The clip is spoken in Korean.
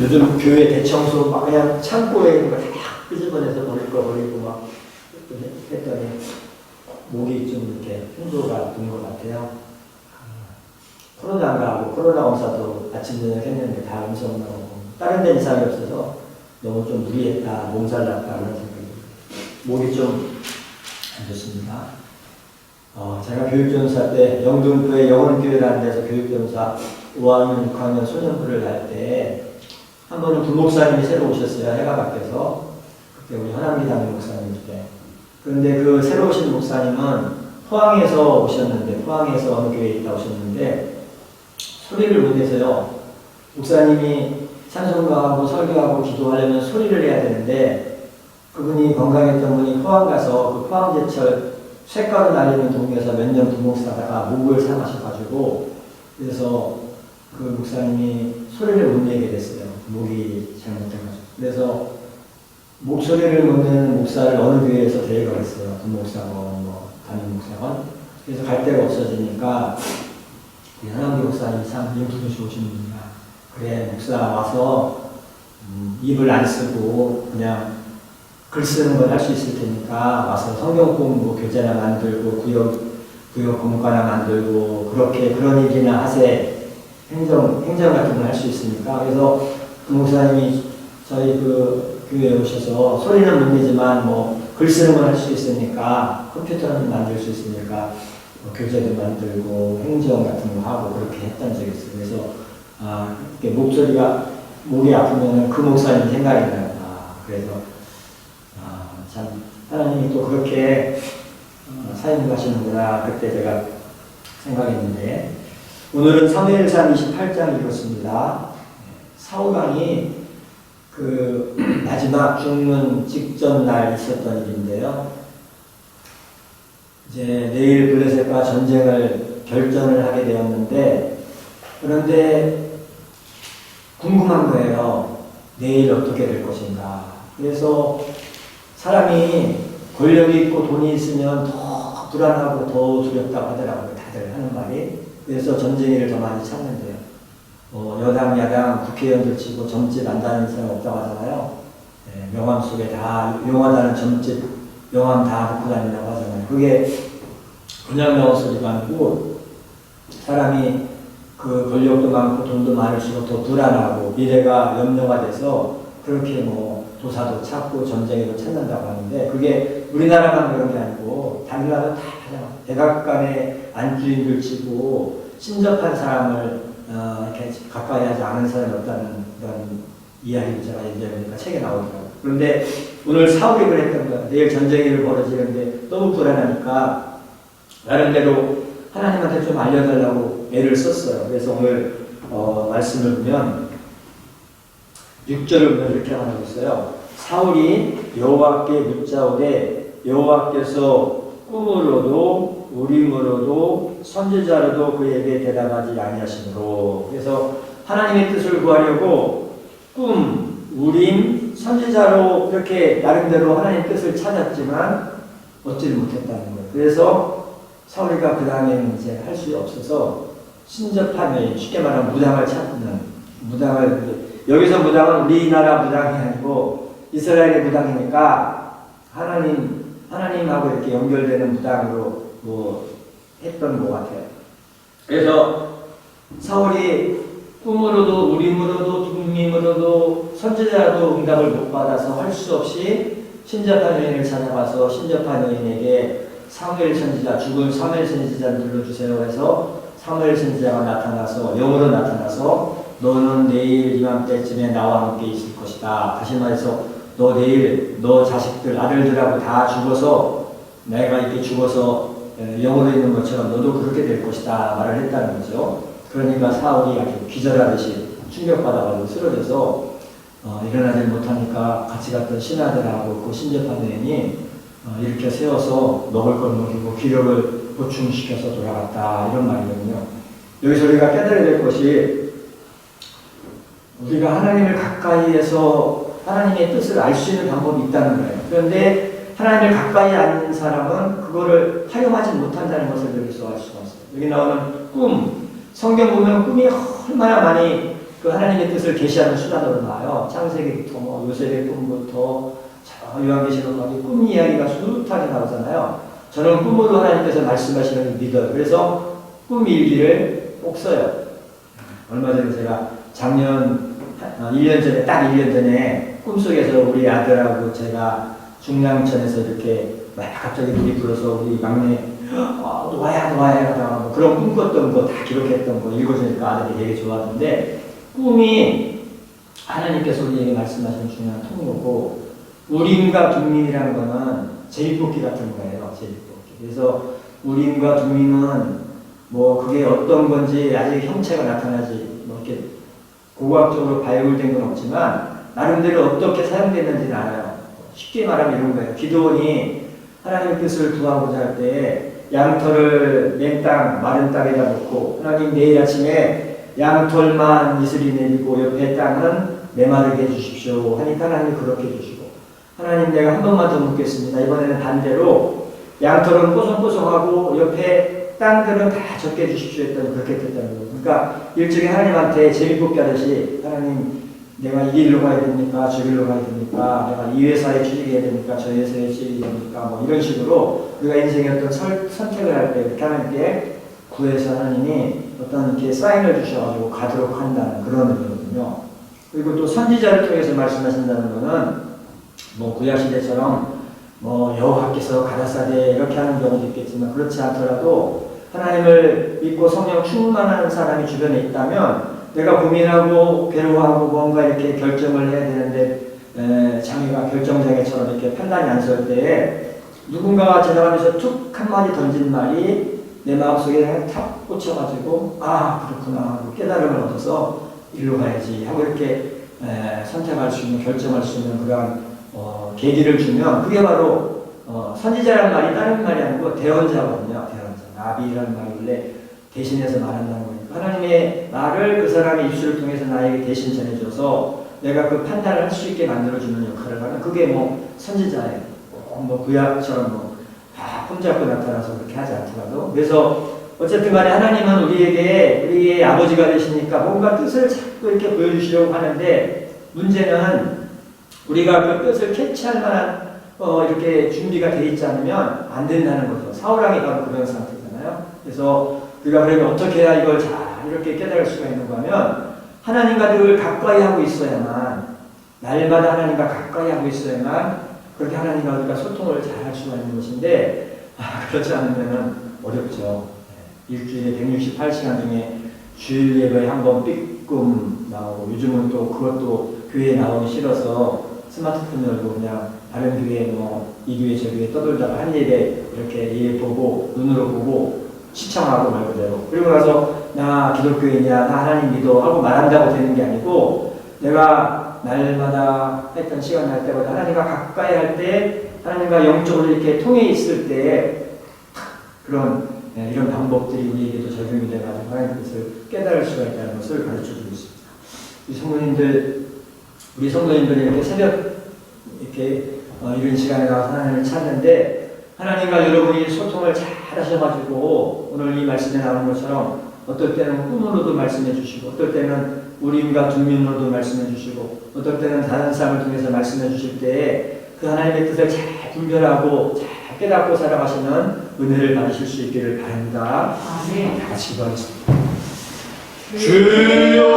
요즘 교회 대청소 막 그냥 창고에 있는 거다 끄집어내서 버릴 거 버리고 막 했더니 목이 좀 이렇게 풍도가 든 것 같아요. 코로나가 하고 코로나 검사도 아침 저녁 했는데 다 음성 나오고 다른 데 이상이 없어서 너무 좀 무리했다, 몸살났다 그런 생각이 목이 좀 안 좋습니다. 어, 제가 교육전사 때 영등포에 영원교회라는 데서 교육전사 5학년, 6학년 소년부를 할 때 한 번은 부목사님이 새로 오셨어요. 해가 바뀌어서 그때 우리 하남기담 목사님 때 그런데 그 새로 오신 목사님은 포항에서 오셨는데 포항에서 어느 교회에 있다 오셨는데 소리를 못 내서요. 목사님이 찬송가하고 설교하고 기도하려면 소리를 해야 되는데 그분이 건강했던 분이 포항 가서 그 포항제철 쇳가루 날리는 동네에서 몇 년 부목사다가 목을 상하셔가지고 그래서 그 목사님이 소리를 못 내게 됐어요. 목이 잘못돼가지고. 그래서 목소리를 못 내는 목사를 어느 교회에서 데려가 했어요. 부목사건, 뭐, 담임 목사건. 그래서 갈 데가 없어지니까 이 하나님 목사님이 참 인품이 좋으신 분이야. 그래, 목사 와서 음, 입을 안 쓰고 그냥 글 쓰는 걸 할 수 있을 테니까 와서 성경 공부 교재나 만들고 구역 구역 공과나 만들고 그렇게 그런 일이나 하세 행정 행정 같은 걸 할 수 있으니까 그래서 그 목사님이 저희 그 교회에 오셔서 소리는 못 내지만 뭐 글 쓰는 걸할수 있으니까 컴퓨터는 만들 수 있으니까 뭐 교재도 만들고 행정 같은 거 하고 그렇게 했던 적이 있어요. 그래서 아 이렇게 목소리가 목이 아프면은 그 목사님 생각이 나요. 아 그래서 아, 참 하나님이 또 그렇게 어, 사용하시는구나 그때 제가 생각했는데 오늘은 3회일상 28장 읽었습니다. 사후강이 그 마지막 죽는 직전 날 있었던 일인데요. 이제 내일 블레셋과 전쟁을 결전을 하게 되었는데 그런데 궁금한 거예요. 내일 어떻게 될 것인가. 그래서 사람이 권력이 있고 돈이 있으면 더 불안하고 더 두렵다고 하더라고요. 다들 하는 말이. 그래서 전쟁일을 더 많이 찾는데요. 어, 여당, 야당, 국회의원들 치고 점집 안 다니는 사람 없다고 하잖아요. 네, 명함 속에 다, 용하다는 점집, 명함 다 놓고 다닌다고 하잖아요. 그게 그냥 나온 소리가 아니고 사람이 그 권력도 많고 돈도 많을수록 더 불안하고 미래가 염려가 돼서 그렇게 뭐 도사도 찾고 전쟁에도 찾는다고 하는데 그게 우리나라만 그런 게 아니고 다른 나라도 다 백악관에 안주인들 치고 친접한 사람을 어, 이렇게 가까이 하지 않은 사람이 없다는 그런 이야기를 제가 얘기하니까 책에 나오더라고요. 그런데 오늘 사울이 그랬던 거야. 내일 전쟁이 벌어지는데 너무 불안하니까 나름대로 하나님한테 좀 알려달라고 애를 썼어요. 그래서 오늘 어, 말씀을 보면 6절을 보면 이렇게 말하고 있어요. 사울이 여호와께 묻자오되 여호와께서 꿈으로도 우림으로도 선지자로도 그에게 대답하지 아니하시므로 그래서 하나님의 뜻을 구하려고 꿈, 우림, 선지자로 그렇게 나름대로 하나님의 뜻을 찾았지만 얻지를 못했다는 거예요. 그래서 사울이가 그 다음에는 이제 할 수 없어서 신접함에 쉽게 말하면 무당을 찾는 무당을 여기서 무당은 우리나라 무당이 아니고 이스라엘의 무당이니까 하나님 하나님하고 이렇게 연결되는 무당으로 뭐 했던 것 같아요. 그래서 사울이 꿈으로도 우림으로도 둠밈으로도 선지자도 응답을 못 받아서 할 수 없이 신접한 여인을 찾아가서 신접한 여인에게 사무엘 선지자 죽은 사무엘 선지자를 불러주세요 해서 사무엘 선지자가 나타나서 영으로 나타나서 너는 내일 이맘때쯤에 나와 함께 있을 것이다. 다시 말해서 너 내일 너 자식들 아들들하고 다 죽어서 내가 이렇게 죽어서 영으로 있는 것처럼 너도 그렇게 될 것이다 말을 했다는 거죠. 그러니까 사울이 기절하듯이 충격받아가지고 쓰러져서 어, 일어나지 못하니까 같이 갔던 신하들하고 그 신접한 여인이 어, 이렇게 세워서 먹을 걸 먹이고 기력을 보충시켜서 돌아갔다 이런 말이거든요. 여기서 우리가 깨달아야 될 것이 우리가 하나님을 가까이에서 하나님의 뜻을 알 수 있는 방법이 있다는 거예요. 그런데 하나님을 가까이 아는 사람은 그거를 활용하지 못한다는 것을 여기서 알 수가 있어요. 여기 나오는 꿈, 성경 보면 꿈이 얼마나 많이 그 하나님의 뜻을 계시하는 수단으로 나와요. 창세기부터 뭐 요셉의 꿈부터 저 요한계시록까지 꿈 이야기가 수두하게 나오잖아요. 저는 꿈으로 하나님께서 말씀하시는 걸 믿어요. 그래서 꿈 일기를 꼭 써요. 얼마 전에 제가 작년 어, 1년 전에 딱 1년 전에 꿈속에서 우리 아들하고 제가 중랑천에서 이렇게 막 갑자기 물이 불어서 우리 막내 어, 노아야 노아야 하다가 뭐 그런 꿈 꿨던 거 다 기록했던 거 읽어주니까 아들이 되게 좋아하는데 꿈이 하나님께서 우리에게 말씀하시는 중요한 통로고 우림과 둠민이라는 거는 제비뽑기 같은 거예요. 제비뽑기. 그래서 우림과 둠민은 뭐 그게 어떤 건지 아직 형체가 나타나지 뭐 이렇게 고고학적으로 발굴된 건 없지만 나름대로 어떻게 사용됐는지는 알아요. 쉽게 말하면 이런 거예요. 기도원이 하나님의 뜻을 구하고자 할 때 양털을 맨 땅, 마른 땅에다 놓고 하나님 내일 아침에 양털만 이슬이 내리고 옆에 땅은 메마르게 해주십시오 하니까 하나님이 그렇게 해주시고 하나님 내가 한 번만 더 묻겠습니다. 이번에는 반대로 양털은 뽀송뽀송하고 옆에 땅들은 다 적게 해주십시오 했더니 그렇게 됐다는 거예요. 그러니까 일종의 하나님한테 재미뽑기 하듯이 하나님 내가 이 길로 가야 됩니까? 저 길로 가야 됩니까? 내가 이 회사에 취직해야 됩니까? 저 회사에 취직해야 됩니까? 뭐 이런 식으로 우리가 인생의 어떤 설, 선택을 할 때 하나님께 구해서 하나님이 어떤 이렇게 사인을 주셔가지고 가도록 한다는 그런 의미거든요. 그리고 또 선지자를 통해서 말씀하신다는 거는 뭐 구약 시대처럼 뭐 여호와께서 가라사대 이렇게 하는 경우도 있겠지만 그렇지 않더라도 하나님을 믿고 성령 충만한 사람이 주변에 있다면 내가 고민하고 괴로워하고 뭔가 이렇게 결정을 해야 되는데 에, 장애가 결정장애처럼 이렇게 판단이 안 설 때에 누군가가 지나가면서 툭 한마디 던진 말이 내 마음속에 탁 꽂혀가지고 아 그렇구나 하고 깨달음을 얻어서 일로 가야지 하고 이렇게 에, 선택할 수 있는 결정할 수 있는 그런 어, 계기를 주면 그게 바로 어, 선지자라는 말이 다른 말이 아니고 대언자거든요 대언자. 나비라는 말이 원래 대신해서 말한다는 하나님의 말을 그 사람의 입술을 통해서 나에게 대신 전해줘서 내가 그 판단을 할 수 있게 만들어주는 역할을 하는 그게 뭐 선지자예요. 꼭뭐 구약처럼 뭐 아, 폼잡고 나타나서 그렇게 하지 않더라도 그래서 어쨌든 간에 하나님은 우리에게 우리의 아버지가 되시니까 뭔가 뜻을 자꾸 이렇게 보여주시려고 하는데 문제는 우리가 그 뜻을 캐치할 만한 어, 이렇게 준비가 돼 있지 않으면 안 된다는 거죠. 사우랑이 바로 그런 상태잖아요. 그래서 우리가 그러면 어떻게 해야 이걸 잘 이렇게 깨달을 수가 있는가 하면 하나님과 늘 가까이 하고 있어야만 날마다 하나님과 가까이 하고 있어야만 그렇게 하나님과 우리가 소통을 잘 할 수가 있는 것인데 아, 그렇지 않으면 어렵죠. 네. 일주일에 168시간 중에 주일 예배에 한 번 삐끔 나오고 요즘은 또 그것도 교회에 나오기 싫어서 스마트폰 열고 그냥 다른 교회 뭐 이 교회 저 교회 떠돌다가 한 예배 이렇게 예배 보고 눈으로 보고 시청하고 말 그대로 그리고 나서 나 기독교인이야 나 하나님 믿어 하고 말한다고 되는 게 아니고 내가 날마다 했던 시간 날 때보다 하나님과 가까이 할 때 하나님과 영적으로 이렇게 통해 있을 때 그런 네, 이런 방법들이 우리에게도 적용이 돼가지고 하나님 뜻을 깨달을 수가 있다는 것을 가르쳐 주고 있습니다. 우리 성도님들 우리 성도님들이 이렇게 새벽 이렇게 어, 이런 시간에 나와서 하나님을 찾는데 하나님과 여러분이 소통을 잘 하셔가지고 오늘 이 말씀에 나오는 것처럼 어떨 때는 꿈으로도 말씀해 주시고 어떨 때는 우림과 둔면으로도 말씀해 주시고 어떨 때는 다른 사람을 통해서 말씀해 주실 때에 그 하나님의 뜻을 잘 분별하고 잘 깨닫고 살아가시는 은혜를 받으실 수 있기를 바랍니다. 아멘. 다 같이 기도하겠습니다. 주여